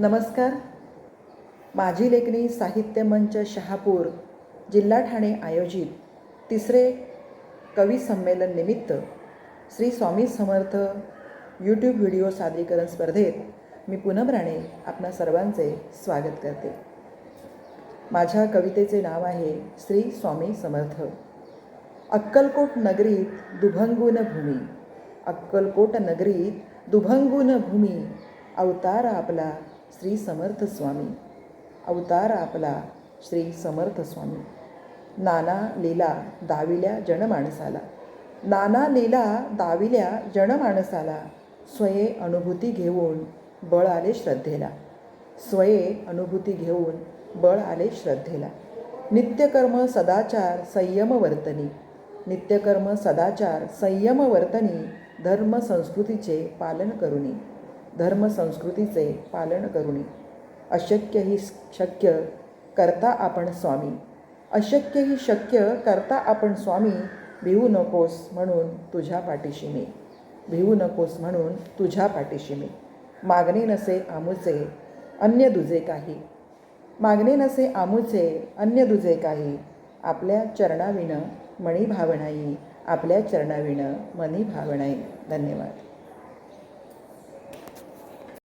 नमस्कार. माझी लेखणी साहित्य मंच शहापूर जिल्हा ठाणे आयोजित तिसरे कवी संमेलन निमित्त श्री स्वामी समर्थ यूट्यूब व्हिडिओ सादरीकरण स्पर्धेत मी पूनम राणे आपणा सर्वांचे स्वागत करते. माझ्या कवितेचे नाव आहे श्री स्वामी समर्थ. अक्कलकोट नगरीत दुभंगून भूमी. अक्कलकोट नगरीत दुभंगून भूमी. अवतार आपला श्री समर्थ स्वामी. अवतार आपला श्री समर्थ स्वामी. नाना लीला दाविल्या जनमाणसाला नाना लीला दाविल्या जनमाणसाला स्वये अनुभूती घेऊन बळ आले श्रद्धेला. स्वये अनुभूती घेऊन बळ आले श्रद्धेला. नित्यकर्म सदाचार संयम वर्तनी. नित्यकर्म सदाचार संयम वर्तनी. धर्म संस्कृतीचे पालन करुनी. धर्म संस्कृतीचे पालन करुणे. अशक्य ही शक्य करता आपण स्वामी. अशक्य ही शक्य करता आपण स्वामी भिवू नकोस म्हणून तुझ्या पाठीशी मी. भिवू नकोस म्हणून तुझ्या पाठीशी मी. मागणे नसे आमुचे अन्य दुजे काही. मागणे नसे आमुचे अन्य दुजे काही. आपल्या चरणाविण मणी भावनाई आपल्या चरणाविण मनी भावनाई धन्यवाद.